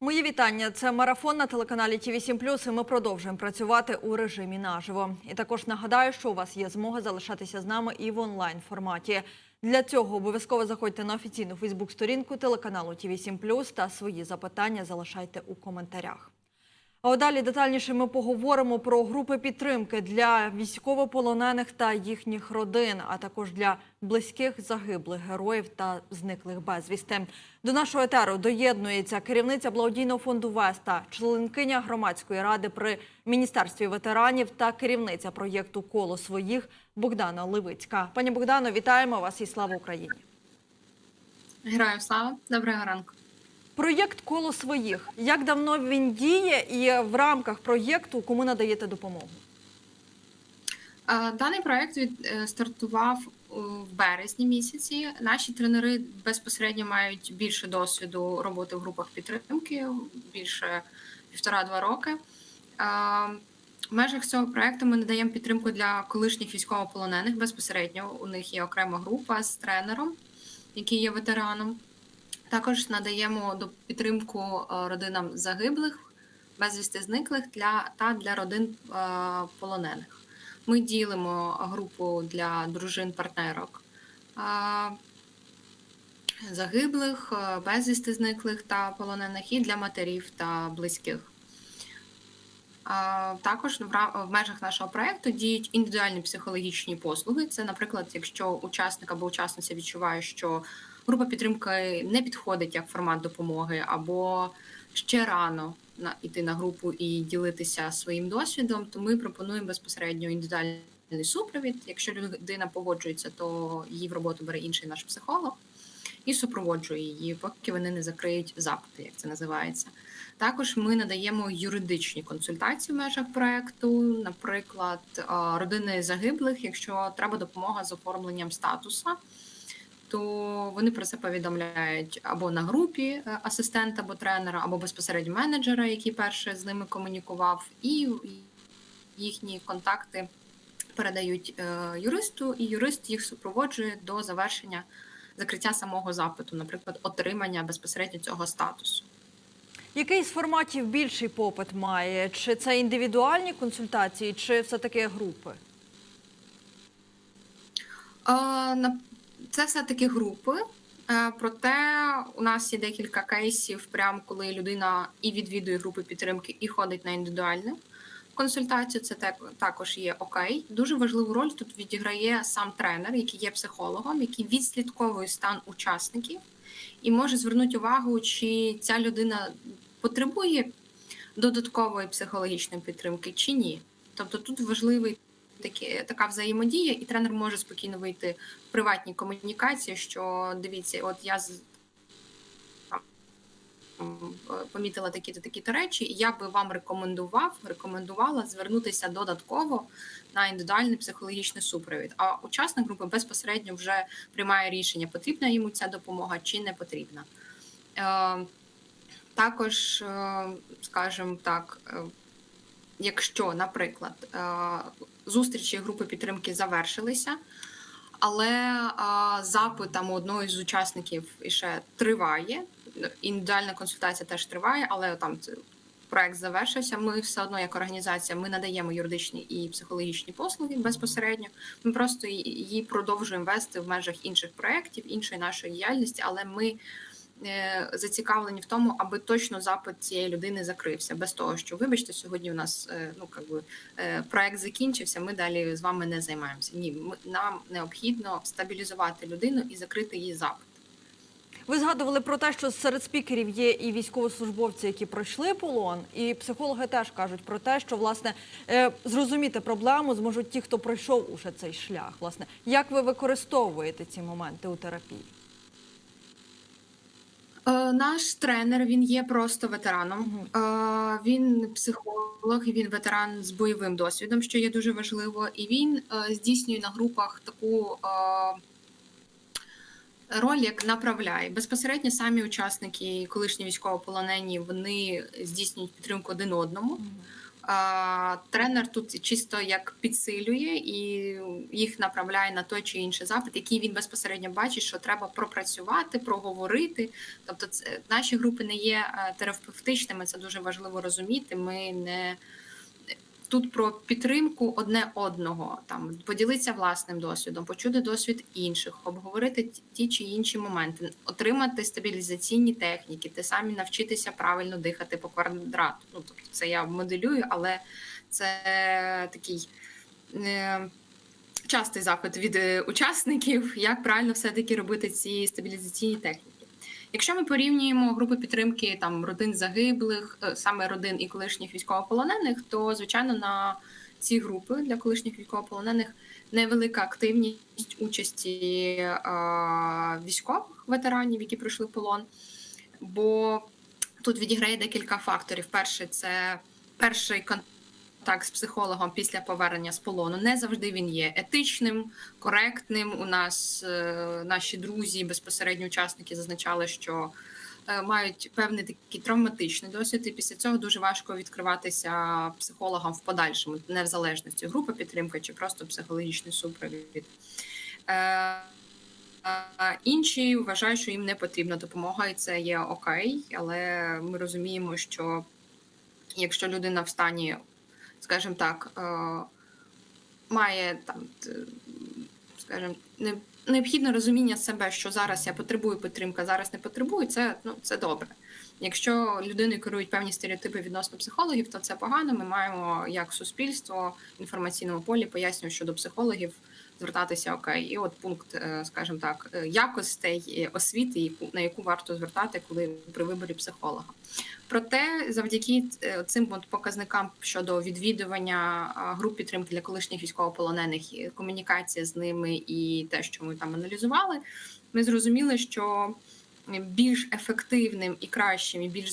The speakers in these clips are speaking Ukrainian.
Мої вітання. Це марафон на телеканалі Ті 8 і ми продовжуємо працювати у режимі наживо. І також нагадаю, що у вас є змога залишатися з нами і в онлайн форматі. Для цього обов'язково заходьте на офіційну Фейсбук-сторінку телеканалу Ті 8 та свої запитання залишайте у коментарях. А далі детальніше ми поговоримо про групи підтримки для військовополонених та їхніх родин, а також для близьких загиблих героїв та зниклих безвісти. До нашого етеру доєднується керівниця благодійного фонду Веста, членкиня громадської ради при міністерстві ветеранів та керівниця проєкту Коло своїх Богдана Левицька. Пані Богдано, вітаємо вас і слава Україні! Героям слава, доброго ранку. Проєкт коло своїх. Як давно він діє, і в рамках проєкту кому надаєте допомогу? Даний проект від е, стартував е, в березні місяці. Наші тренери безпосередньо мають більше досвіду роботи в групах підтримки, більше півтора-два роки. В межах цього проекту ми надаємо підтримку для колишніх військовополонених безпосередньо. У них є окрема група з тренером, який є ветераном. Також надаємо підтримку е, родинам загиблих, безвісти зниклих для та для родин е, полонених. Ми ділимо групу для дружин партнерок е, загиблих, безвісти зниклих та полонених, і для матерів та близьких. Також в межах нашого проекту діють індивідуальні психологічні послуги. Це, наприклад, якщо учасник або учасниця відчуває, що група підтримки не підходить як формат допомоги, або ще рано на іти на групу і ділитися своїм досвідом, то ми пропонуємо безпосередньо індивідуальний супровід. Якщо людина погоджується, то її в роботу бере інший наш психолог і супроводжує її, поки вони не закриють запити, як це називається. Також ми надаємо юридичні консультації в межах проекту, наприклад, родини загиблих, якщо треба допомога з оформленням статуса, то вони про це повідомляють або на групі е, асистента або тренера, або безпосередньо менеджера, який перше з ними комунікував, і їхні контакти передають е, юристу, і юрист їх супроводжує до завершення закриття самого запиту, наприклад, отримання безпосередньо цього статусу. Який з форматів більший попит має? Чи це індивідуальні консультації, чи все-таки групи? Е, Це все-таки групи. Е, Проте у нас є декілька кейсів, прям коли людина і відвідує групи підтримки, і ходить на індивідуальну консультацію. Це також є окей. Дуже важливу роль тут відіграє сам тренер, який є психологом, який відслідковує стан учасників і може звернути увагу, чи ця людина потребує додаткової психологічної підтримки чи ні. Тобто тут важливий такі, така взаємодія, і тренер може спокійно вийти в приватній комунікації, що дивіться, от я з е, помітила такі-то речі, і я би вам рекомендував, рекомендувала звернутися додатково на індивідуальний психологічний супровід. А учасник групи безпосередньо вже приймає рішення, потрібна йому ця допомога чи не потрібна. Е, також, е, скажімо так, е, якщо, наприклад, зустрічі групи підтримки завершилися, але запит там одного з учасників ще триває. Індивідуальна консультація теж триває, але там проект завершився. Ми все одно, як організація, ми надаємо юридичні і психологічні послуги безпосередньо. Ми просто її продовжуємо вести в межах інших проєктів, іншої нашої діяльності, але ми зацікавлені в тому, аби точно запит цієї людини закрився, без того, що вибачте, сьогодні у нас е, ну как би, е, проект закінчився. Ми далі з вами не займаємося. Ні, нам необхідно стабілізувати людину і закрити її запит. Ви згадували про те, що серед спікерів є і військовослужбовці, які пройшли полон, і психологи теж кажуть про те, що власне е, зрозуміти проблему зможуть ті, хто пройшов уже цей шлях. Власне, як ви використовуєте ці моменти у терапії? Е, Наш тренер він є просто ветераном. Е, Він психолог, він ветеран з бойовим досвідом, що є дуже важливо, і він е, здійснює на групах таку роль, як направляє. Безпосередньо самі учасники, колишні військовополонені, вони здійснюють підтримку один одному. Тренер тут чисто як підсилює і їх направляє на той чи інший запит, який він безпосередньо бачить, що треба пропрацювати, проговорити. Тобто, це наші групи не є е, терапевтичними. Це дуже важливо розуміти. Ми не тут про підтримку одне одного, там поділитися власним досвідом, почути досвід інших, обговорити ті- чи інші моменти, отримати стабілізаційні техніки, те самі навчитися правильно дихати по квадрату. Ну тобто, це я моделюю, але це такий. е, Частий запит від е, учасників, як правильно все-таки робити ці стабілізаційні техніки. Якщо ми порівнюємо групи підтримки там родин загиблих, е, саме родин і колишніх військовополонених, то звичайно на ці групи для колишніх військовополонених невелика активність участі е, військових ветеранів, які пройшли полон. Бо тут відіграє декілька факторів. Перший це перший контакт з психологом після повернення з полону. Не завжди він є етичним, коректним. У нас е, наші друзі, безпосередньо учасники, зазначали, що е, мають певний такий травматичний досвід, і після цього дуже важко відкриватися психологам в подальшому, не в залежності група підтримки чи просто психологічний супровід. Е, Інші вважають, що їм не потрібна допомога, і це є окей, але ми розуміємо, що якщо людина в стані, скажімо так, е, має там, скажем, необхідне розуміння себе, що зараз я потребую підтримки, зараз не потребую, це, ну, це добре. Якщо людиною керують певні стереотипи відносно психологів, то це погано. Ми маємо як суспільство в інформаційному полі пояснюємо, щодо психологів звертатися окей. І от пункт, е, скажімо так, е, якостей е, освіти, на яку варто звертати, коли при виборі психолога. Проте, завдяки цим показникам щодо відвідування груп підтримки для колишніх військовополонених, і комунікація з ними і те, що ми там аналізували, ми зрозуміли, що більш ефективним і кращим, і більш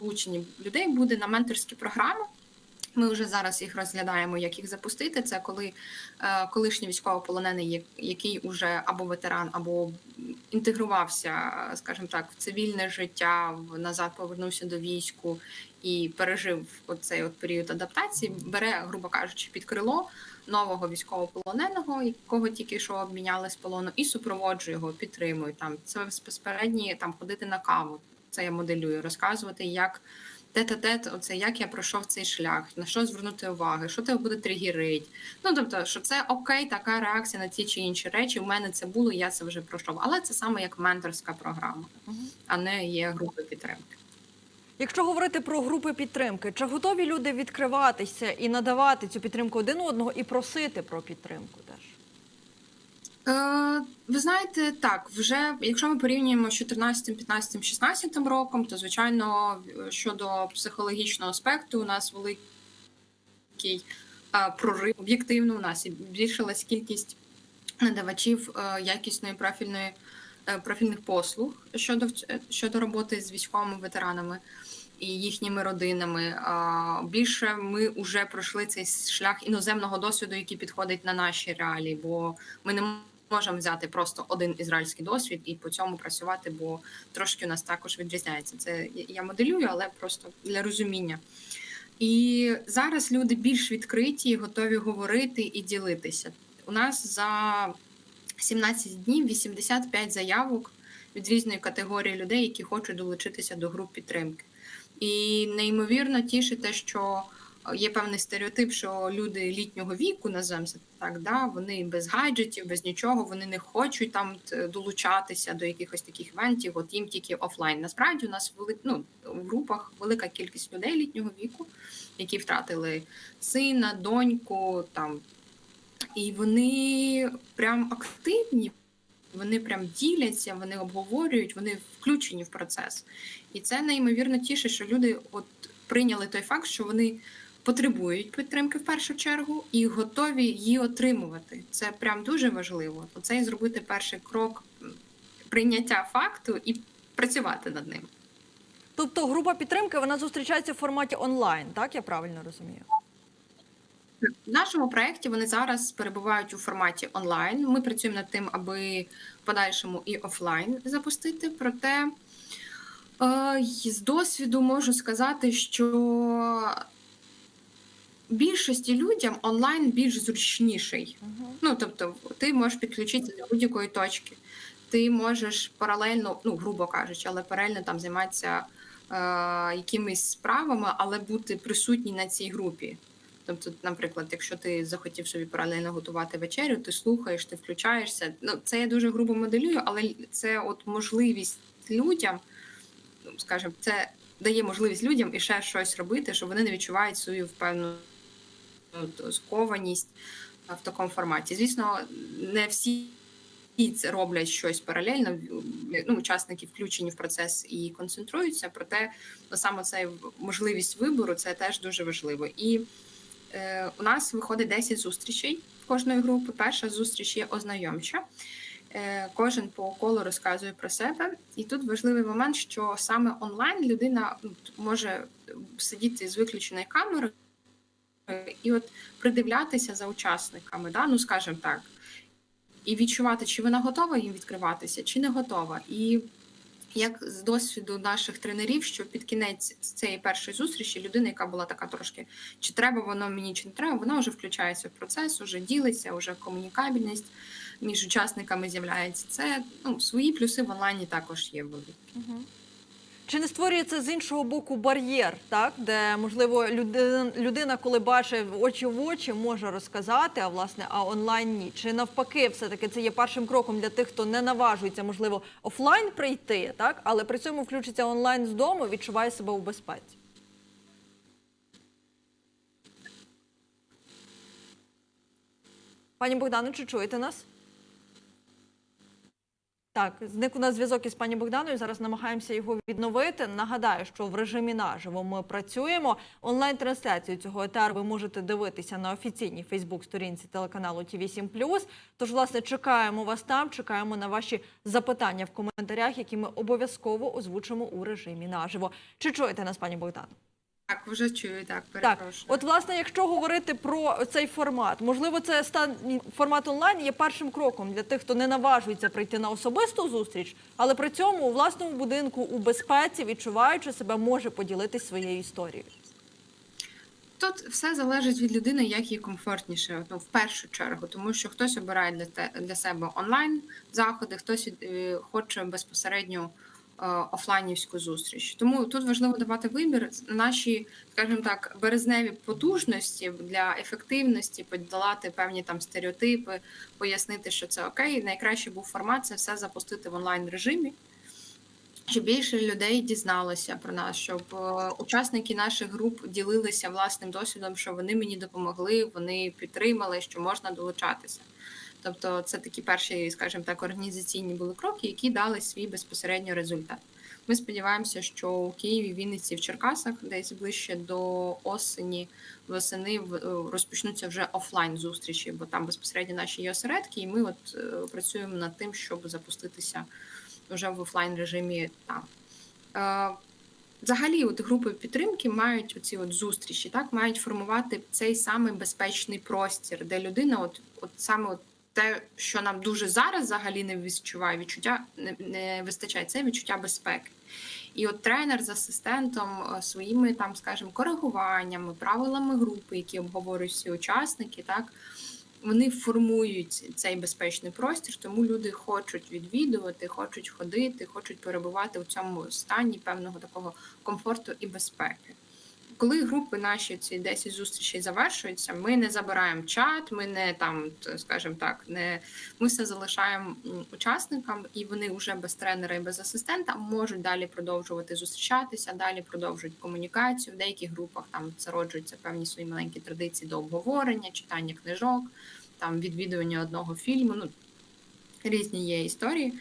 залученням людей буде на менторські програми. Ми вже зараз їх розглядаємо, як їх запустити. Це коли е, колишній військовополонений, який уже або ветеран, або інтегрувався, скажімо так, в цивільне життя, в- назад повернувся до війську і пережив оцей от період адаптації, бере, грубо кажучи, під крило нового військовополоненого, якого тільки що обміняли з полону, і супроводжує його, підтримує там. Це безпосередньо там ходити на каву. Це я моделюю, розказувати, як тет-а-тет, оце як я пройшов цей шлях, на що звернути увагу, що тебе буде тригерить. Ну тобто, що це окей, така реакція на ті чи інші речі. У мене це було, я це вже пройшов. Але це саме як менторська програма, а не є групи підтримки. Якщо говорити про групи підтримки, чи готові люди відкриватися і надавати цю підтримку один одного і просити про підтримку теж? Е, ви знаєте, так, вже якщо ми порівнюємо з 14, 15, 16 роком, то звичайно щодо психологічного аспекту у нас великий е, прорив об'єктивно. У нас і збільшилась кількість надавачів е, якісної профільної профільних послуг щодо щодо роботи з військовими ветеранами і їхніми родинами. Більше ми вже пройшли цей шлях іноземного досвіду, який підходить на наші реалії, бо ми не можемо взяти просто один ізраїльський досвід і по цьому працювати, бо трошки у нас також відрізняється. Це я- моделюю, але просто для розуміння. І зараз люди більш відкриті, готові говорити і ділитися. У нас за 17 днів 85 заявок від різної категорії людей, які хочуть долучитися до груп підтримки. І неймовірно тішить те, що є певний стереотип, що люди літнього віку, це так, да, вони без гаджетів, без нічого, вони не хочуть там долучатися до якихось таких івентів, от їм тільки офлайн. Насправді у нас вели, ну, в групах велика кількість людей літнього віку, які втратили сина, доньку там. І вони прям активні, вони прям діляться, вони обговорюють, вони включені в процес. І це неймовірно тішить, що люди от прийняли той факт, що вони потребують підтримки в першу чергу і готові її отримувати. Це прям дуже важливо. Оце і зробити перший крок прийняття факту і працювати над ним. Тобто група підтримки вона зустрічається в форматі онлайн, так я правильно розумію? В нашому проєкті вони зараз перебувають у форматі онлайн. Ми працюємо над тим, аби в подальшому і офлайн запустити. Проте е, з досвіду можу сказати, що більшості людям онлайн більш зручніший. Мгм. Ну, тобто, ти можеш підключитися до будь-якої точки. Ти можеш паралельно, ну, грубо кажучи, але паралельно там займатися е, якимись справами, але бути присутній на цій групі. Тобто, наприклад, якщо ти захотів собі паралельно готувати вечерю, ти слухаєш, ти включаєшся. Ну, це я дуже грубо моделюю, але це от можливість людям, ну, скажімо, це дає можливість людям і ще щось робити, що вони не відчувають свою впевнену скованість в такому форматі. Звісно, не всі це роблять щось паралельно. Ну, учасники включені в процес і концентруються. Проте ну, саме ця можливість вибору це теж дуже важливо. І е, у нас виходить 10 зустрічей кожної групи. Перша зустріч є ознайомча. Е, Кожен по колу розказує про себе, і тут важливий момент, що саме онлайн людина ну, може сидіти з виключеною камерою і от придивлятися за учасниками, да? ну скажімо так, і відчувати, чи вона готова їм відкриватися, чи не готова. І як з досвіду наших тренерів, що під кінець цієї першої зустрічі людина, яка була така трошки, чи треба воно мені, чи не треба, вона вже включається в процес, вже ділиться, вже комунікабельність між учасниками з'являється. Це ну, свої плюси в онлайні також є великі. Чи не створює це з іншого боку бар'єр, так де можливо людина, людина, коли бачить очі в очі, може розказати, а власне, а онлайн ні? Чи навпаки, все таки це є першим кроком для тих, хто не наважується, можливо, офлайн прийти, так але при цьому включиться онлайн з дому, відчуває себе у безпеці? Пані Богдано, чи чуєте нас? Так, зник у нас зв'язок із пані Богданою. Зараз намагаємося його відновити. Нагадаю, що в режимі наживо ми працюємо. Онлайн-трансляцію цього етеру ви можете дивитися на офіційній Фейсбук-сторінці телеканалу ТІВІ 7 Тож, власне, чекаємо вас там, чекаємо на ваші запитання в коментарях, які ми обов'язково озвучимо у режимі наживо. Чи чуєте нас, пані Богдано? Так, вже чую, так, Так, перепрошую. от власне, якщо говорити про цей формат, можливо, це стан формат онлайн є першим кроком для тих, хто не наважується прийти на особисту зустріч, але при цьому у власному будинку у безпеці, відчуваючи себе, може поділитись своєю історією. Тут все залежить від людини, як їй комфортніше, ну, в першу чергу, тому що хтось обирає для те для себе онлайн заходи, хтось е, хоче безпосередньо офлайнівську зустріч. Тому тут важливо давати вибір. Наші, скажімо так, березневі потужності для ефективності, подолати певні там стереотипи, пояснити, що це окей. Найкращий був формат це все запустити в онлайн режимі. Щоб більше людей дізналося про нас, щоб е, учасники наших груп ділилися власним досвідом, що вони мені допомогли, вони підтримали, що можна долучатися. Тобто, це такі перші, скажімо так, організаційні були кроки, які дали свій безпосередньо результат. Ми сподіваємося, що у Києві, Вінниці, в Черкасах, десь ближче до осені, восени е, розпочнуться вже офлайн зустрічі, бо там безпосередньо наші є осередки, і ми от е, працюємо над тим, щоб запуститися вже в офлайн режимі там. Е, Взагалі, от групи підтримки мають оці от зустрічі, так мають формувати цей самий безпечний простір, де людина, от, от саме от те, що нам дуже зараз взагалі не відчуває, відчуття не, не вистачає, це відчуття безпеки. І от тренер з асистентом е, своїми там, скажімо, коригуваннями, правилами групи, які обговорюють всі учасники, так вони формують цей безпечний простір, тому люди хочуть відвідувати, хочуть ходити, хочуть перебувати у цьому стані певного такого комфорту і безпеки. Коли групи наші ці 10 зустрічей завершуються, ми не забираємо чат, ми не там, скажімо так, не ми все залишаємо учасникам, і вони вже без тренера і без асистента можуть далі продовжувати зустрічатися, далі продовжують комунікацію. В деяких групах там зароджуються певні свої маленькі традиції до обговорення, читання книжок, там відвідування одного фільму. Ну різні є історії.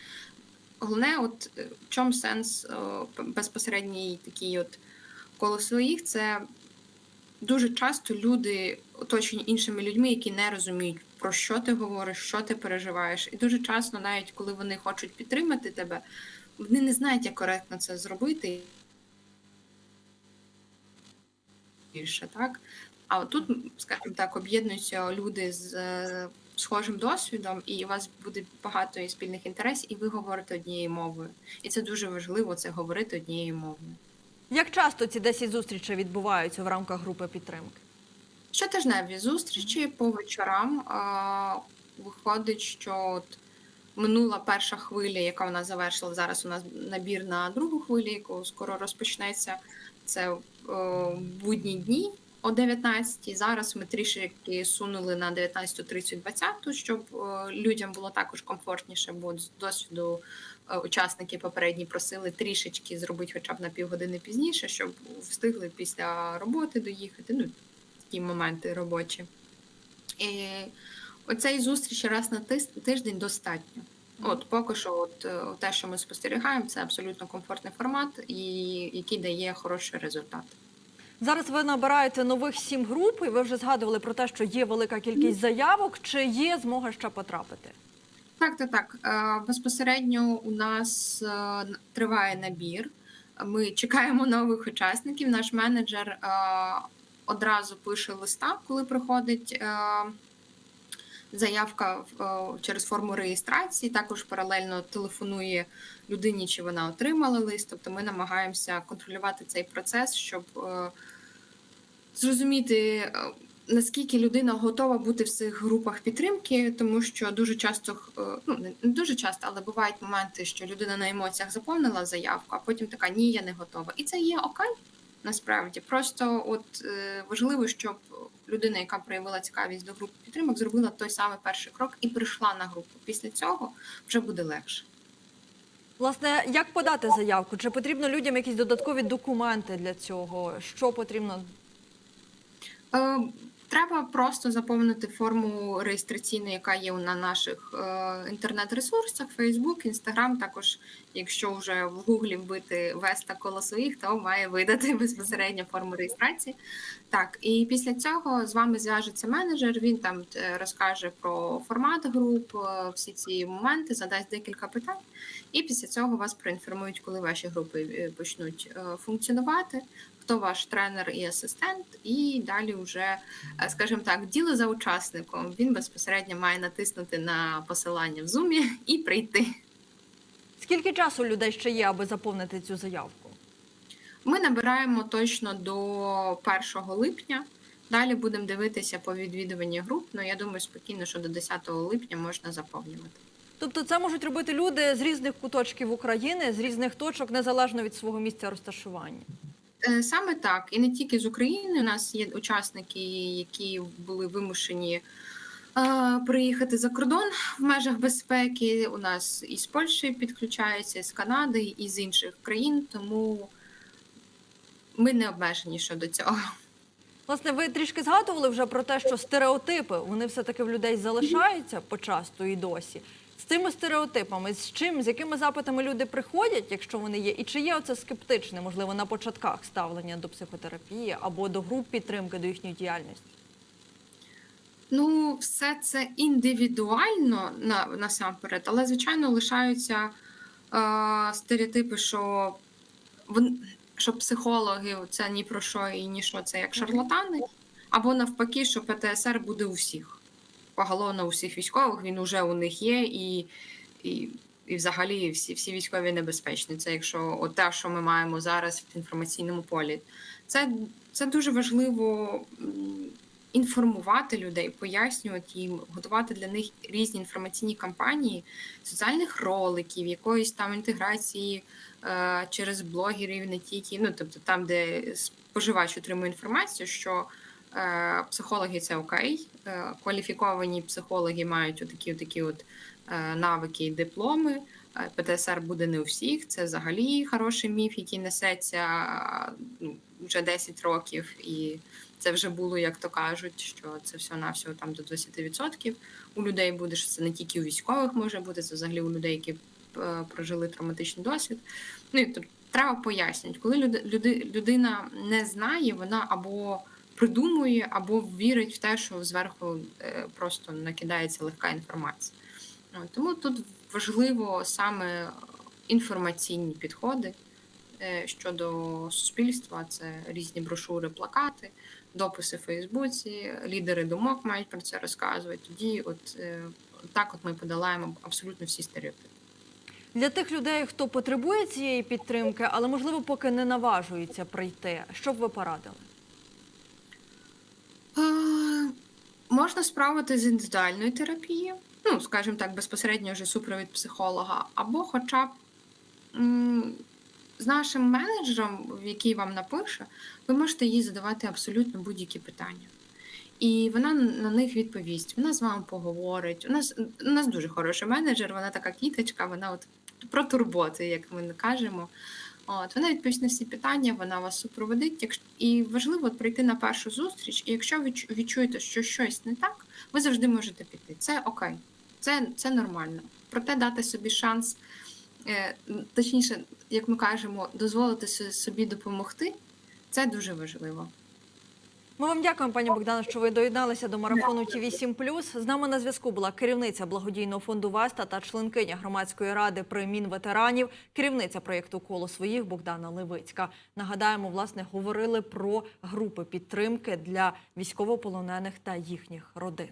Головне, от е, в чому сенс безпосередній такий от коло своїх, це дуже часто люди оточені іншими людьми, які не розуміють, про що ти говориш, що ти переживаєш. І дуже часто, навіть коли вони хочуть підтримати тебе, вони не знають, як коректно це зробити. Більше, так? А тут, скажімо так, об'єднуються люди з е, схожим досвідом, і у вас буде багато спільних інтересів, і ви говорите однією мовою. І це дуже важливо це говорити однією мовою. Як часто ці 10 зустрічей відбуваються в рамках групи підтримки? Щотижневі зустрічі по вечорам. А, виходить, що от минула перша хвиля, яка нас завершила. Зараз у нас набір на другу хвилю, яку скоро розпочнеться. Це о, будні дні о 19 Зараз ми трішки сунули на 19.30 20 щоб е, людям було також комфортніше, бо з досвіду е, учасники попередні просили трішечки зробити хоча б на півгодини пізніше, щоб встигли після роботи доїхати. Ну, такі моменти робочі. І оцей зустріч раз на тиждень достатньо. От поки що, от е, те, що ми спостерігаємо, це абсолютно комфортний формат, і який дає хороший результат. Зараз ви набираєте нових сім груп, і ви вже згадували про те, що є велика кількість заявок. Чи є змога ще потрапити? Так, так, так. Е, Безпосередньо у нас е, триває набір. Ми чекаємо нових учасників. Наш менеджер е, одразу пише листа, коли приходить заявка через форму реєстрації. Також паралельно телефонує людині, чи вона отримала лист. Тобто ми намагаємося контролювати цей процес, щоб е, зрозуміти. е, наскільки людина готова бути в цих групах підтримки, тому що дуже часто е, ну не дуже часто, але бувають моменти, що людина на емоціях заповнила заявку, а потім така ні, я не готова. І це є окей. Насправді, просто от важливо, щоб людина, яка проявила цікавість до групи підтримок, зробила той самий перший крок і прийшла на групу. Після цього вже буде легше. Власне, як подати заявку? Чи потрібно людям якісь додаткові документи для цього? Що потрібно? Треба просто заповнити форму реєстраційну, яка є на наших е, інтернет-ресурсах, Facebook, Instagram. Також, якщо вже в Гуглі вбити Веста коло своїх, то має видати безпосередньо форму реєстрації. Так, і після цього з вами зв'яжеться менеджер. Він там е, розкаже про формат груп, е, всі ці моменти, задасть декілька питань, і після цього вас проінформують, коли ваші групи почнуть функціонувати. Хто ваш тренер і асистент, і далі вже, е, скажімо так, діло за учасником. Він безпосередньо має натиснути на посилання в зумі і прийти. Скільки часу людей ще є, аби заповнити цю заявку? Ми набираємо точно до 1 липня. Далі будемо дивитися по відвідуванні груп. Ну я думаю, спокійно, що до 10 липня можна заповнювати. Тобто, це можуть робити люди з різних куточків України, з різних точок, незалежно від свого місця розташування. Е, Саме так, і не тільки з України. У нас є учасники, які були вимушені е, приїхати за кордон в межах безпеки. У нас із Польщі підключаються, з Канади, і з інших країн, тому ми не обмежені щодо цього. Власне, ви трішки згадували вже про те, що стереотипи вони все-таки в людей залишаються почасту і досі. З цими стереотипами, з чим, з якими запитами люди приходять, якщо вони є, і чи є оце скептичне, можливо, на початках ставлення до психотерапії або до груп підтримки до їхньої діяльності? Ну, все це індивідуально на, насамперед, але звичайно лишаються е, стереотипи, що вон, що психологи це ні про що і ні що це як шарлатани, або навпаки, що ПТСР буде у всіх. Поголовно у всіх військових він уже у них є, і, і, і взагалі всі, всі військові небезпечні. Це якщо от те, що ми маємо зараз в інформаційному полі. Це, це дуже важливо інформувати людей, пояснювати їм, готувати для них різні інформаційні кампанії, соціальних роликів, якоїсь там інтеграції е, через блогерів, не тільки, ну тобто там, де споживач отримує інформацію, що е, психологи це окей, кваліфіковані психологи мають отакі, отакі от е, навики і дипломи. Е, ПТСР буде не у всіх. Це взагалі хороший міф, який несеться ну, вже 10 років, і це вже було, як то кажуть, що це все на всього там до 20% у людей буде, що це не тільки у військових може бути, це взагалі у людей, які е, прожили травматичний досвід. Ну і тобто треба пояснювати, коли люди, люди, людина не знає, вона або придумує, або вірить в те, що зверху е, просто накидається легка інформація. Тому тут важливо саме інформаційні підходи е, щодо суспільства. Це різні брошури, плакати, дописи в Фейсбуці, лідери думок мають про це розказувати. Тоді, от е, так, от ми подолаємо абсолютно всі стереотипи. Для тих людей, хто потребує цієї підтримки, але можливо поки не наважується прийти, що б ви порадили? Можна справити з індивідуальної терапії, ну, скажімо так, безпосередньо вже супровід психолога, або хоча б з нашим менеджером, який вам напише, ви можете їй задавати абсолютно будь-які питання. І вона на них відповість. Вона з вами поговорить. У нас, у нас дуже хороший менеджер, вона така кіточка, вона от про турботи, як ми кажемо. От, вона відповість на всі питання, вона вас супроводить. Якщо- І важливо прийти на першу зустріч, і якщо ви чу- відчуєте, що щось не так, ви завжди можете піти. Це окей, це, це нормально. Проте дати собі шанс, е, точніше, як ми кажемо, дозволити собі допомогти, це дуже важливо. Ми вам дякуємо, пані Богдана, що ви доєдналися до марафону ТІВІ 7 З нами на зв'язку була керівниця благодійного фонду Веста та членкиня громадської ради при Мінветеранів, керівниця проєкту Коло своїх Богдана Левицька. Нагадаємо, власне, говорили про групи підтримки для військовополонених та їхніх родин.